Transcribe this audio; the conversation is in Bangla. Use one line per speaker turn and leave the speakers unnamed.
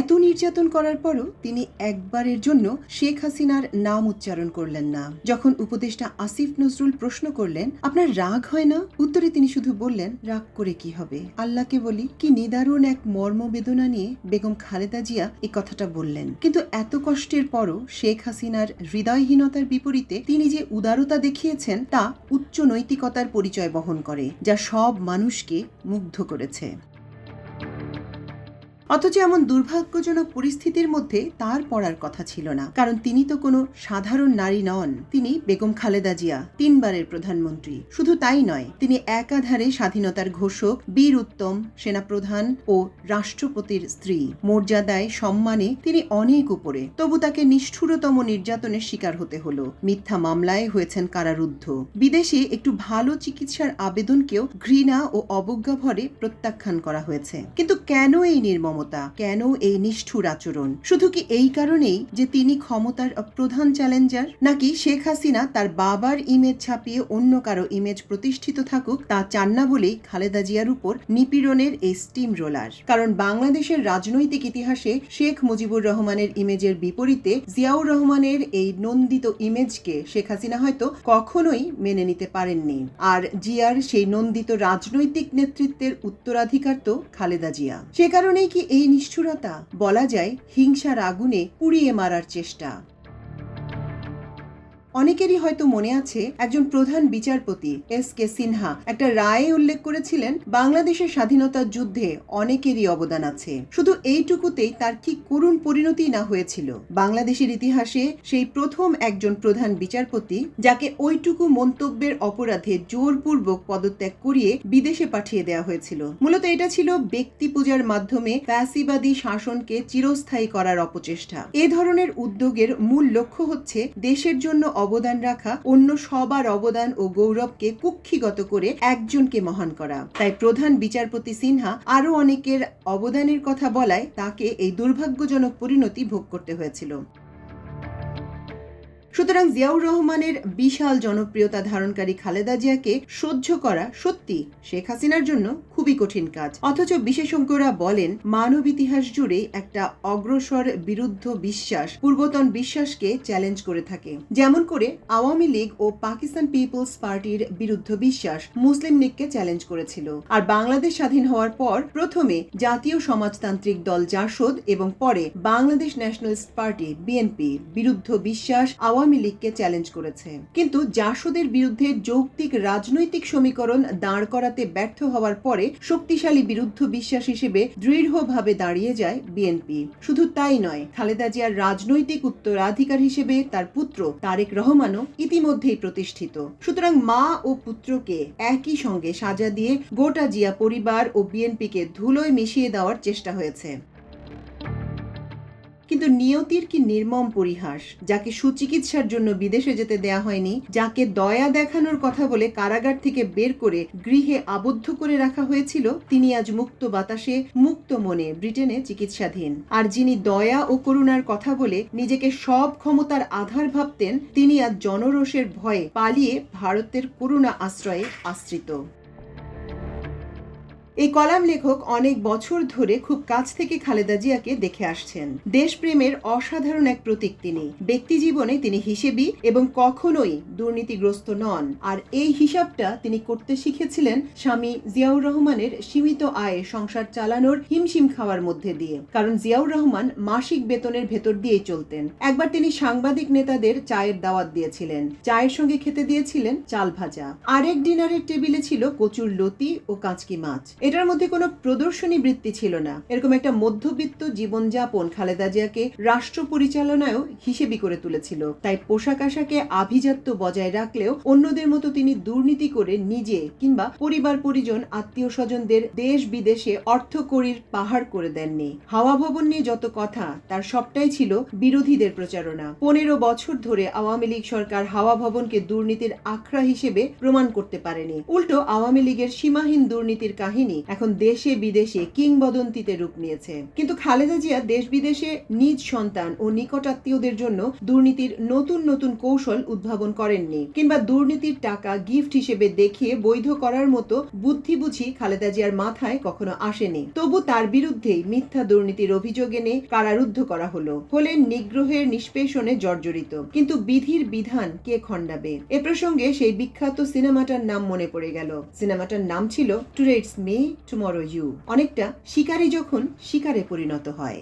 এত নির্যাতন করার পরও তিনি একবারের জন্য শেখ হাসিনার নাম উচ্চারণ করলেন না। যখন উপদেষ্টা আসিফ নজরুল প্রশ্ন করলেন, আপনার রাগ হয় না? উত্তরে তিনি শুধু বললেন, রাগ করে কি হবে? আল্লাহকে বলি, কি নিদারুণ এক মর্মবেদনা নিয়ে বেগম খালেদা জিয়া এ কথাটা বললেন। কিন্তু এত কষ্টের পরও শেখ হাসিনার হৃদয়হীনতার বিপরীতে তিনি যে উদারতা দেখিয়েছেন, তা উচ্চ নৈতিকতার পরিচয় বহন করে, যা সব মানুষকে মুগ্ধ করেছে। অথচ এমন দুর্ভাগ্যজনক পরিস্থিতির মধ্যে তার পড়ার কথা ছিল না। কারণ তিনি তো কোনো সাধারণ নারী নন। তিনি বেগম খালেদা জিয়া, তিনবারের প্রধানমন্ত্রী। শুধু তাই নয়, তিনি একাধারে স্বাধীনতার ঘোষক, বীর উত্তম সেনাপ্রধান ও রাষ্ট্রপতির স্ত্রী। মর্যাদায়, সম্মানে তিনি অনেক উপরে। তবু তাকে নিষ্ঠুরতম নির্যাতনের শিকার হতে হলো। মিথ্যা মামলায় হয়েছেন কারারুদ্ধ। বিদেশে একটু ভালো চিকিৎসার আবেদনকেও ঘৃণা ও অবজ্ঞা ভরে প্রত্যাখ্যান করা হয়েছে। কিন্তু কেন এই নির্মমতা কেন এই নিষ্ঠুর আচরণ? শুধু কি এই কারণেই যে তিনি ক্ষমতার প্রধান চ্যালেঞ্জার? নাকি শেখ হাসিনা তার বাবার ইমেজ ছাপিয়ে অন্য কারও ইমেজ প্রতিষ্ঠিত থাকুক তা চান না বলেই খালেদা জিয়ার উপর নিপীড়নের এই স্টিম রোলার কারণ বাংলাদেশের রাজনৈতিক ইতিহাসে শেখ মুজিবুর রহমানের ইমেজের বিপরীতে জিয়াউর রহমানের এই নন্দিত ইমেজকে শেখ হাসিনা হয়তো কখনোই মেনে নিতে পারেননি। আর জিয়ার সেই নন্দিত রাজনৈতিক নেতৃত্বের উত্তরাধিকার তো খালেদা জিয়া। সে কারণেই কি এই নিষ্ঠুরতা বলা যায় হিংসার আগুনে পুড়িয়ে মারার চেষ্টা। অনেকেরই হয়তো মনে আছে একজন প্রধান বিচারপতি এস কে সিনহা। একটা রায়ে উল্লেখ করেছিলেন, বাংলাদেশের স্বাধীনতার যুদ্ধে অনেকেরই অবদান আছে। শুধু এইটুকুতেই তার কি করুণ পরিণতি না হয়েছিল। বাংলাদেশের ইতিহাসে সেই প্রথম একজন প্রধান বিচারপতি, যাকে ওইটুকু মন্তব্যের অপরাধে জোরপূর্বক পদত্যাগ করিয়ে বিদেশে পাঠিয়ে দেওয়া হয়েছিল। মূলত এটা ছিল ব্যক্তি পূজার মাধ্যমে ফ্যাসিবাদী শাসনকে চিরস্থায়ী করার অপচেষ্টা। এ ধরনের উদ্যোগের মূল লক্ষ্য হচ্ছে দেশের জন্য অবদান রাখা, অন্য সবার অবদান ও গৌরবকে কুক্ষিগত করে একজনকে মহান করা। তাই প্রধান বিচারপতি সিনহা আরও অনেকের অবদানের কথা বলায় তাকে এই দুর্ভাগ্যজনক পরিণতি ভোগ করতে হয়েছিল। সুতরাং জিয়াউর রহমানের বিশাল জনপ্রিয়তা ধারণকারী খালেদা জিয়াকে সহ্য করা সত্যি শেখ হাসিনার জন্য খুবই কঠিন কাজ। অথচ বিশেষজ্ঞরা বলেন, মানব ইতিহাস জুড়ে একটা অগ্রসর বিরুদ্ধ বিশ্বাস পূর্বতন বিশ্বাসকে চ্যালেঞ্জ করে থাকে। যেমন করে আওয়ামী লীগ ও পাকিস্তান পিপলস পার্টির বিরুদ্ধ বিশ্বাস মুসলিম লীগকে চ্যালেঞ্জ করেছিল। আর বাংলাদেশ স্বাধীন হওয়ার পর প্রথমে জাতীয় সমাজতান্ত্রিক দল জাসদ এবং পরে বাংলাদেশ ন্যাশনালিস্ট পার্টি বিএনপি বিরুদ্ধ বিশ্বাস আওয়ামী লীগকে চ্যালেঞ্জ করেছে। কিন্তু জাসদের বিরুদ্ধে যৌক্তিক রাজনৈতিক সমীকরণ দাঁড় করাতে ব্যর্থ হওয়ার পরে শক্তিশালী বিরুদ্ধ বিশ্বাস হিসেবে দৃঢ়ভাবে দাঁড়িয়ে যায় বিএনপি শুধু তাই নয়, খালেদা জিয়ার রাজনৈতিক উত্তরাধিকার হিসেবে তার পুত্র তারেক রহমানও ইতিমধ্যেই প্রতিষ্ঠিত। সুতরাং মা ও পুত্রকে একই সঙ্গে সাজা দিয়ে গোটা জিয়া পরিবার ও বিএনপিকে ধুলোয় মিশিয়ে দেওয়ার চেষ্টা হয়েছে। কিন্তু নিয়তির কি নির্মম পরিহাস, যাকে সুচিকিৎসার জন্য বিদেশে যেতে দেয়া হয়নি, যাকে দয়া দেখানোর কথা বলে কারাগার থেকে বের করে গৃহে আবদ্ধ করে রাখা হয়েছিল, তিনি আজ মুক্ত বাতাসে, মুক্ত মনে ব্রিটেনে চিকিৎসাধীন। আর যিনি দয়া ও করুণার কথা বলে নিজেকে সব ক্ষমতার আধার ভাবতেন, তিনি আজ জনরোষের ভয়ে পালিয়ে ভারতের করুণা আশ্রয়ে আশ্রিত। এই কলাম লেখক অনেক বছর ধরে খুব কাছ থেকে খালেদা জিয়াকে দেখে আসছেন। দেশপ্রেমের অসাধারণ এক প্রতীক তিনি। ব্যক্তি জীবনে তিনি হিসেবি এবং কখনোই দুর্নীতিগ্রস্ত নন। আর এই হিসাবটা তিনি করতে শিখেছিলেন স্বামী জিয়াউর রহমানের সীমিত আয়ে সংসার চালানোর হিমশিম খাওয়ার মধ্যে দিয়ে। কারণ জিয়াউর রহমান মাসিক বেতনের ভেতর দিয়েই চলতেন। একবার তিনি সাংবাদিক নেতাদের চায়ের দাওয়াত দিয়েছিলেন। চায়ের সঙ্গে খেতে দিয়েছিলেন চাল ভাজা। আরেক ডিনারের টেবিলে ছিল কচুর লতি ও কাঁচকি মাছ। এটার মধ্যে কোনো প্রদর্শনী বৃত্তি ছিল না। এরকম একটা মধ্যবিত্ত জীবনযাপন খালেদা জিয়াকে রাষ্ট্র পরিচালনায়ও হিসেবি করে তুলেছিল। তাই পোশাক আশাকে আভিজাত্য বজায় রাখলেও অন্যদের মতো তিনি দুর্নীতি করে নিজে কিংবা পরিবার পরিজন আত্মীয় স্বজনদের দেশ বিদেশে অর্থকড়ির পাহাড় করে দেননি। হাওয়া ভবন নিয়ে যত কথা, তার সবটাই ছিল বিরোধীদের প্রচারণা। পনেরো বছর ধরে আওয়ামী লীগ সরকার হাওয়া ভবনকে দুর্নীতির আখড়া হিসেবে প্রমাণ করতে পারেনি। উল্টো আওয়ামী লীগের সীমাহীন দুর্নীতির কাহিনী কাহিনী এখন দেশে বিদেশে কিংবদন্তিতে রূপ নিয়েছে। কিন্তু খালেদা জিয়া দেশ বিদেশে নিজ সন্তান ও নিকটাত্মীয়দের জন্য দুর্নীতির নতুন নতুন কৌশল উদ্ভাবন করেননি কিংবা দুর্নীতির টাকা গিফট হিসেবে দেখিয়ে বৈধ করার মতো বুদ্ধি বুঝি খালেদা জিয়ার মাথায় কখনো আসেনি। তবু তার বিরুদ্ধেই মিথ্যা দুর্নীতির অভিযোগ এনে কারারুদ্ধ করা হলো। হলেন নিগ্রহের নিষ্পেষণে জর্জরিত। কিন্তু বিধির বিধান কে খণ্ডাবে? এ প্রসঙ্গে সেই বিখ্যাত সিনেমাটার নাম মনে পড়ে গেল। সিনেমাটার নাম ছিল টুমরো ইউ অনেকটা শিকারী যখন শিকারে পরিণত হয়।